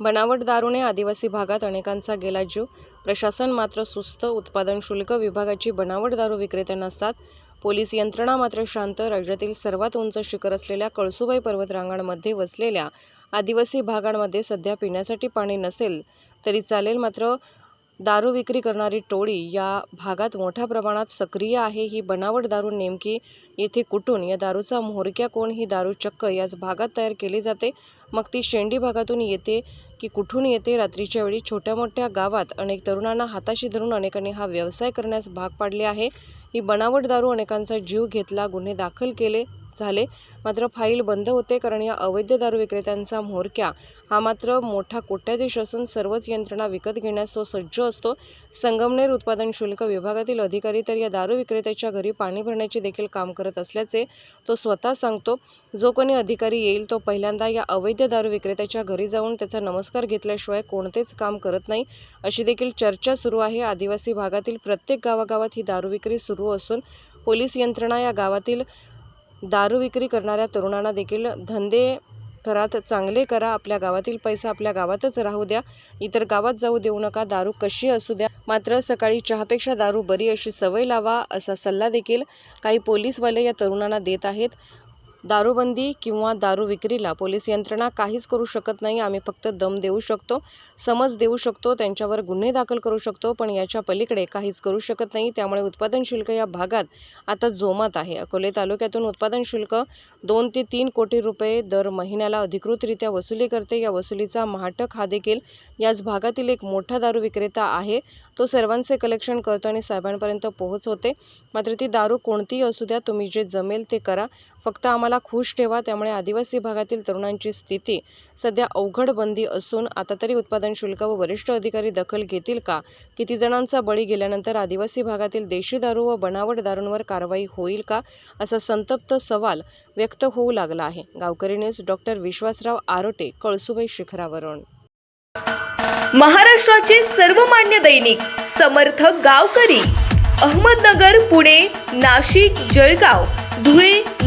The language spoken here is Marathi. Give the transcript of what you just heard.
बनावट दारूने आदिवासी भागात अनेकांचा गेला जीव. प्रशासन मात्र सुस्त उत्पादन शुल्क विभागाची बनावट दारू विक्रेते नसतात. पोलीस यंत्रणा मात्र शांत राज्यातील सर्वात उंच शिखर असलेल्या कळसुबाई पर्वतरांगांमध्ये वसलेल्या आदिवासी भागांमध्ये सध्या पिण्यासाठी पाणी नसेल तरी चालेल मात्र दारू विक्री करणारी टोळी या भागात मोठ्या प्रमाणात सक्रिय आहे. ही बनावट दारू नेमकी येथे कुठून? या दारूचा म्होरक्या कोण? ही दारू चक्क याच भागात तयार केली जाते. मग ती शेंडी भागातून येते की कुठून येते? रात्रीच्या वेळी छोट्या मोठ्या गावात अनेक तरुणांना हाताशी धरून अनेकांनी हा व्यवसाय करण्यास भाग पाडले आहे. ही बनावट दारू अनेकांचा जीव घेतला गुन्हे दाखल केले. झाले. मात्र फाईल बंद होते कारण या अवैध दारू विक्रेत्यांचा म्होरक्या. हा मात्र मोठा कोट्याधीश असून सर्वच यंत्रणा विकत घेण्यास तो सज्ज असतो. संगमनेर उत्पादन शुल्क विभागातील अधिकारी तर या दारू विक्रेत्याच्या घरी पाणी भरण्याचे देखील काम करत असल्याचे तो स्वतः सांगतो. जो कोणी अधिकारी येईल तो पहिल्यांदा या अवैध दारू विक्रेत्याच्या घरी जाऊन त्याचा नमस्कार घेतल्याशिवाय कोणतेच काम करत नाही अशी देखील चर्चा सुरू आहे. आदिवासी भागातील प्रत्येक गावागावात ही दारू विक्री सुरू असून पोलीस यंत्रणा या गावातील दारू विक्री करणाऱ्या तरुणांना देखील धंदे घरात चांगले करा आपल्या गावातील पैसा आपल्या गावातच राहू द्या. इतर गावात जाऊ देऊ नका दारू कशी असू द्या. मात्र सकाळी चहापेक्षा दारू बरी अशी सवय लावा असा सल्ला देखील काही पोलीसवाले या तरुणांना देत आहेत. दारूबंदी किंवा दारू विक्रीला पोलीस यंत्रणा काहीच करू शकत नाही. आम्ही फक्त दम देऊ शकतो समज देऊ शकतो त्यांच्यावर गुन्हे दाखल करू शकतो पण याच्या पलीकडे काहीच करू शकत नाही. त्यामुळे उत्पादन शुल्क या भागात आता जोमात आहे. अकोले तालुक्यातून उत्पादन शुल्क दोन ते तीन कोटी रुपये दर महिन्याला अधिकृतरित्या वसुली करते. या वसुलीचा महाटक हा देखील याच भागातील एक मोठा दारू विक्रेता आहे. तो सर्वांचे कलेक्शन करतो आणि साहेबांपर्यंत पोहोचवते मात्र ती दारू कोणतीही असू द्या तुम्ही जे जमेल ते करा. फक्त आम्हाला खुश ठेवा. त्यामुळे आदिवासी भागातील तरुणांची स्थिती सध्या अवघड बंदी असून आता तरी उत्पादन शुल्क व वरिष्ठ अधिकारी दखल घेतील का? किती जणांचा बळी गेल्यानंतर आदिवासी भागातील देशी दारू व बनावट दारूंवर कारवाई होईल का? असा संतप्त सवाल व्यक्त होऊ लागला आहे. गावकरी न्यूज डॉक्टर विश्वासराव आरोटे कळसुबाई शिखरावरून. महाराष्ट्राचे सर्वमान्य दैनिक समर्थ गावकरी अहमदनगर पुणे नाशिक जळगाव धुळे